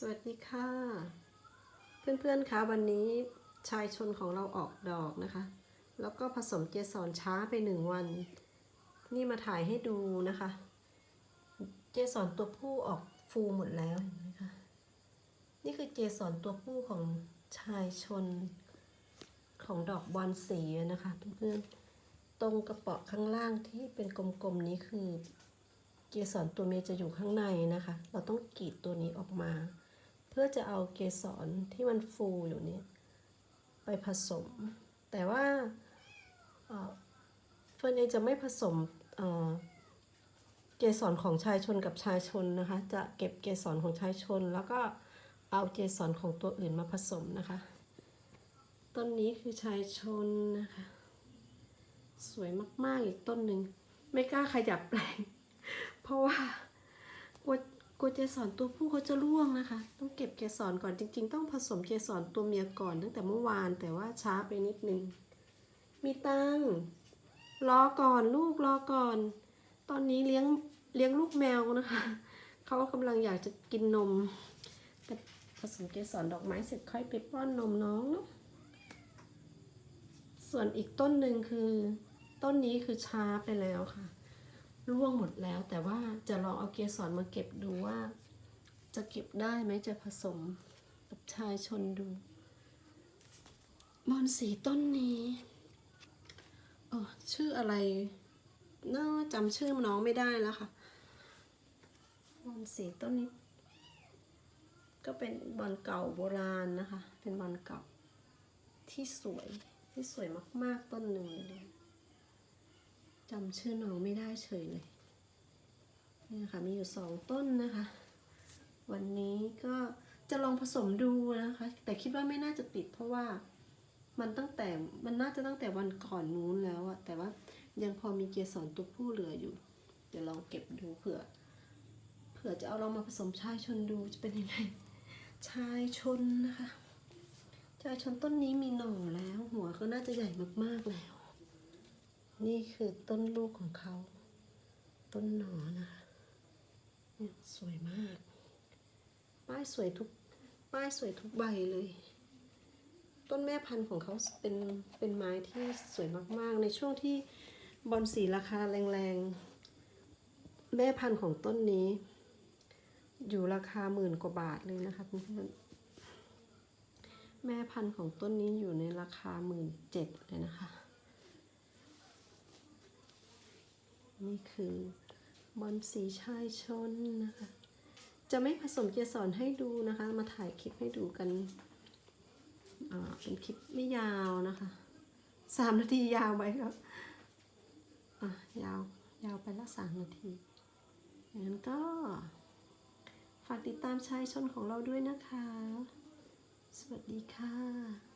สวัสดีค่ะ เพื่อนๆคะวันนี้ชายชนของเราออกดอกนะคะ แล้วก็ผสมเกสรช้าไปหนึ่งวัน นี่มาถ่ายให้ดูนะคะ เกสรตัวผู้ออกฟูหมดแล้วเห็นไหมคะนี่คือเกสรตัวผู้ของชายชนของดอกบอนสีนะคะเพื่อนๆตรงกระเป๋อข้างล่างที่เป็นกลมๆนี้คือเกสรตัวเมียจะอยู่ข้างในนะคะ เราต้องกรีดตัวนี้ออกมา พื่อจะเอาเกสรที่มันฟูอยู่นี้ไปผสม แต่ว่าเอ่อเฟิร์นเองจะไม่ผสมเอ่อเกสรของชายชนกับชายชนนะคะ จะเก็บเกสรของชายชน แล้วก็เอาเกสรของตัวอื่นมาผสมนะคะ ต้นนี้คือชายชนนะคะ สวยมากๆอีกต้นหนึ่ง ไม่กล้าขยับแปลง เพราะว่ากลัว กลัวเกสรตัวผู้เขาจะร่วงนะคะ ต้องเก็บเกสรก่อนจริง ๆ ต้องผสมเกสรตัวเมียก่อนตั้งแต่เมื่อวานแต่ว่าช้าไปนิดนึง มีตังรอก่อนลูกรอก่อน ตอนนี้เลี้ยงเลี้ยงลูกแมวนะคะเขากำลังอยากจะกินนมแต่ผสมเกสรดอกไม้เสร็จค่อยไปป้อนนมน้องเนาะส่วนอีกต้นหนึ่งคือ ต้นนี้คือช้าไปแล้วค่ะ ร่วงหมดแล้ว แต่ว่าจะลองเอาเกสรมาเก็บดูว่า จะเก็บได้ไหมจะผสมกับชายชนดูบอนสีต้นนี้เออชื่ออะไรน่าจำชื่อน้องไม่ได้แล้วค่ะบอนสีต้นนี้ ก็เป็นบอนเก่าโบราณนะคะ เป็นบอนเก่าที่สวยที่สวยมาก ๆ ต้นหนึ่งเลย จำชื่อน้องไม่ได้เฉยเลยนี่นะคะมีอยู่สองต้นนะคะ วันนี้ก็จะลองผสมดูนะคะ แต่คิดว่าไม่น่าจะติดเพราะว่ามันตั้งแต่มันน่าจะตั้งแต่วันก่อนนู้นแล้วอะแต่ว่ายังพอมีเกสรตัวผู้เหลืออยู่ เดี๋ยวลองเก็บดูเผื่อ เผื่อจะเอาเรามาผสมชายชนดูจะเป็นยังไง ชายชนนะคะ ชายชนต้นนี้มีหน่อแล้ว หัวก็น่าจะใหญ่มากๆแล้ว นี่คือต้นลูกของเขา ต้นหนอนะคะเนี่ยสวยมาก ป้ายสวยทุก ป้ายสวยทุกใบเลย ต้นแม่พันธุ์ของเขาเป็นเป็นไม้ที่สวยมากๆ ในช่วงที่บอลสีราคาแรงๆ แม่พันธุ์ของต้นนี้ อยู่ราคาหมื่นกว่าบาทเลยนะคะเพื่อนๆแม่พันธุ์ของต้นนี้อยู่ในราคาหมื่นเจ็ดเลยนะคะ นี่คือบอลสีชายชนนะคะ จะไม่ผสมเกสรให้ดูนะคะ มาถ่ายคลิปให้ดูกันเป็นคลิปไม่ยาวนะคะสามนาทียาวไปครับอะยาวยาวไปละสามนาทีงั้นก็ ฝากติดตามชายชนของเราด้วยนะคะ สวัสดีค่ะ